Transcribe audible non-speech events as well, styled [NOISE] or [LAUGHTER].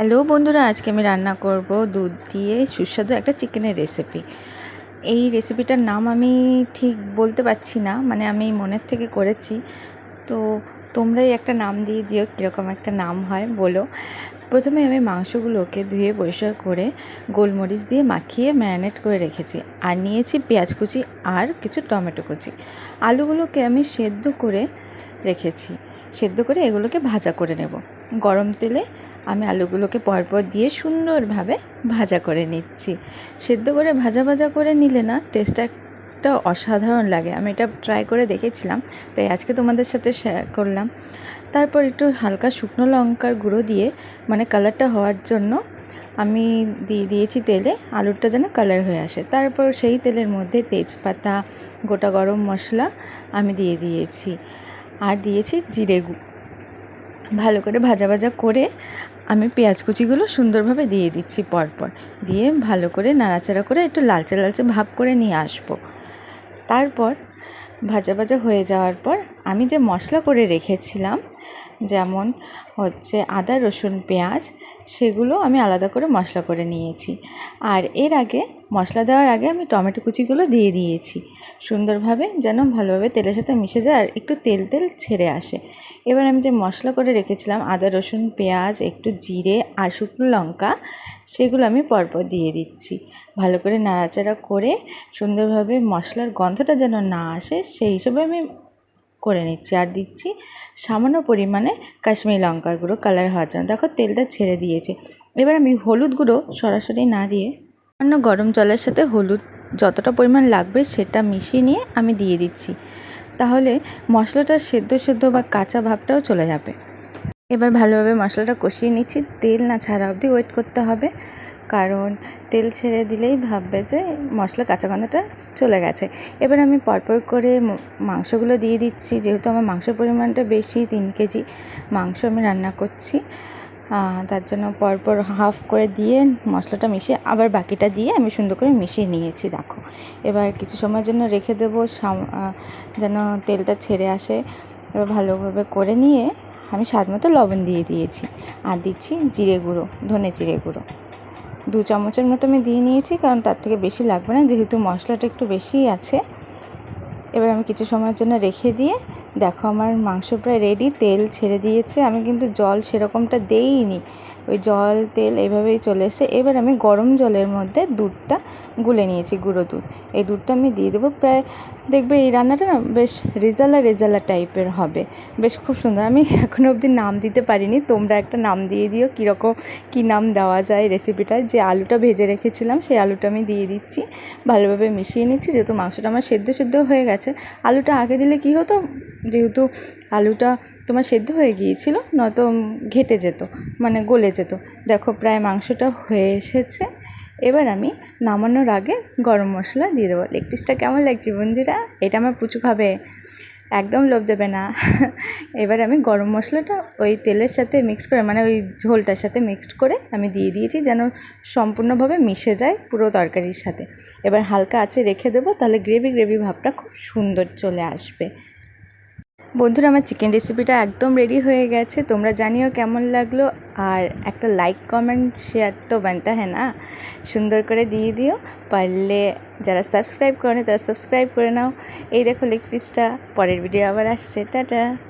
Hello বন্ধুরা, আজকে আমি রান্না করব দুধ দিয়ে সুস্বাদু একটা চিকেনের রেসিপি এই রেসিপিটার নাম আমি ঠিক বলতে পারছি না মানে আমি মনের থেকে করেছি। তো তোমরাই একটা নাম দিয়ে দিও, কীরকম একটা নাম হয়, বলো। প্রথমে আমি মাংসগুলোকে ধুয়ে পরিষ্কার করে গোলমরিচ দিয়ে মাখিয়ে ম্যারিনেট করে রেখেছি। আর নিয়েছি পেঁয়াজ কুচি আর কিছু টমেটো কুচি। আলুগুলোকে আমি সেদ্ধ করে রেখেছি। সেদ্ধ করে এগুলোকে ভাজা করে নেব। গরম তেলে আমি আলুগুলোকে পরপর দিয়ে সুন্দরভাবে ভাজা করে নিচ্ছি। সেদ্ধ করে ভাজা ভাজা করে নিলে না টেস্টটা একটা অসাধারণ লাগে। আমি এটা ট্রাই করে দেখেছিলাম, তাই আজকে তোমাদের সাথে শেয়ার করলাম। তারপর একটু হালকা শুকনো লঙ্কার গুঁড়ো দিয়ে মানে কালারটা হওয়ার জন্য আমি দিয়ে দিয়েছি তেলে, আলুরটা যেন কালার হয়ে আসে। তারপর সেই তেলের মধ্যে তেজপাতা, গোটা গরম মশলা আমি দিয়ে দিয়েছি। আর দিয়েছি জিরে ভালো করে ভাজা ভাজা করে আমি পেঁয়াজ কুচিগুলো সুন্দরভাবে দিয়ে দিচ্ছি পরপর। দিয়ে ভালো করে নাড়াচাড়া করে একটু লালচে লালচে ভাব করে নিয়ে আসব। তারপর ভাজা ভাজা হয়ে যাওয়ার পর আমি যে মশলা করে রেখেছিলাম যেমন হচ্ছে আদা, রসুন, পেঁয়াজ, সেগুলো আমি আলাদা করে মশলা করে নিয়েছি। আর এর আগে, মশলা দেওয়ার আগে আমি টমেটো কুচিগুলো দিয়ে দিয়েছি। সুন্দরভাবে যেন ভালোভাবে তেলের সাথে মিশে যায় আর একটু তেল তেল ছেড়ে আসে। এবার আমি যে মশলা করে রেখেছিলাম, আদা, রসুন, পেঁয়াজ, একটু জিরে আর শুকনো লঙ্কা, সেগুলো আমি পরপর দিয়ে দিচ্ছি। ভালো করে নাড়াচাড়া করে সুন্দরভাবে মশলার গন্ধটা যেন না আসে, সেই হিসেবে আমি করে নিচ্ছি আর দিচ্ছি সামান্য পরিমাণে কাশ্মীরি লঙ্কার গুঁড়ো কালার হওয়ার জন্য। দেখো, তেলটা ছেড়ে দিয়েছে। এবার আমি হলুদ গুঁড়ো সরাসরি না দিয়ে অন্য গরম জলের সাথে হলুদ যতটা পরিমাণ লাগবে সেটা মিশিয়ে নিয়ে আমি দিয়ে দিচ্ছি। তাহলে মশলাটা সেদ্ধ সেদ্ধ বা কাঁচা ভাবটাও চলে যাবে। এবার ভালোভাবে মশলাটা কষিয়ে নিচ্ছি। তেল না ছাড়া অবধি ওয়েট করতে হবে। কারণ তেল ছেড়ে দিলেই ভাববে যে মশলা কাঁচা গন্ধটা চলে গেছে। এবার আমি পরপর করে মাংসগুলো দিয়ে দিচ্ছি। যেহেতু আমার মাংসের পরিমাণটা বেশি, তিন কেজি মাংস আমি রান্না করছি। তার জন্য পরপর হাফ করে দিয়ে মশলাটা মিশিয়ে আবার বাকিটা দিয়ে আমি সুন্দর করে মিশিয়ে নিয়েছি, দেখো। এবার কিছু সময়ের জন্য রেখে দেবো যেন তেলটা ছেড়ে আসে। এবার ভালোভাবে করে নিয়ে আমি স্বাদ মতো লবণ দিয়ে দিয়েছি। আর দিচ্ছি জিরে গুঁড়ো, ধনে জিরে গুঁড়ো। দু চামচের মতো আমি দিয়ে নিয়েছি, কারণ তার থেকে বেশি লাগবে না। যেহেতু মশলাটা একটু বেশিই আছে, এবার আমি কিছু সময়ের জন্য রেখে দিয়ে দেখো আমার মাংস প্রায় রেডি তেল ছেড়ে দিয়েছে। আমি কিন্তু জল সেরকমটা দেইনি। ওই জল, তেল এইভাবেই চলে এসে এবার আমি গরম জলের মধ্যে দুধটা গুলে নিয়েছি, গুঁড়ো দুধ। এই দুধটা আমি দিয়ে দেবো প্রায়, দেখবে এই রান্নাটা না বেশ রেজালা রেজালা টাইপের হবে। বেশ খুব সুন্দর। আমি [LAUGHS] এখনও অবধি নাম দিতে পারিনি। তোমরা একটা নাম দিয়ে দিও কীরকম, কী নাম দেওয়া যায় রেসিপিটায় যে আলুটা ভেজে রেখেছিলাম, সেই আলুটা আমি দিয়ে দিচ্ছি। ভালোভাবে মিশিয়ে নিচ্ছি। যেহেতু মাংসটা আমার সেদ্ধ সেদ্ধ হয়ে গেছে। আলুটা আগে দিলে কী হতো? যেহেতু আলুটা তোমার সেদ্ধ হয়ে গিয়েছিল, নয়তো ঘেটে যেত মানে গলে যেত। দেখো প্রায় মাংসটা হয়ে এসেছে। এবার আমি নামানোর আগে গরম মশলা দিয়ে দেবো। লেগ পিসটা কেমন লাগছে বন্ধুরা? এটা আমার পুচু খাবে। একদম লোভ দেবে না। [LAUGHS] এবার আমি গরম মশলাটা ওই তেলের সাথে মিক্স করে মানে ওই ঝোলটার সাথে মিক্সড করে আমি দিয়ে দিয়েছি যেন সম্পূর্ণভাবে মিশে যায় পুরো তরকারির সাথে। এবার হালকা আছে রেখে দেবো, তাহলে গ্রেভি গ্রেভি ভাবটা খুব সুন্দর চলে আসবে। বন্ধুরা, আমার চিকেন রেসিপিটা একদম রেডি হয়ে গেছে। তোমরা জানিও কেমন লাগল। আর একটা লাইক কমেন্ট শেয়ার তো বানতে হ্যাঁ না? সুন্দর করে দিয়ে দিও। পারলে যারা সাবস্ক্রাইব করে তারা সাবস্ক্রাইব করে নাও। এই দেখো লেগ পিসটা পরের ভিডিও আবার আসছে। টাটা!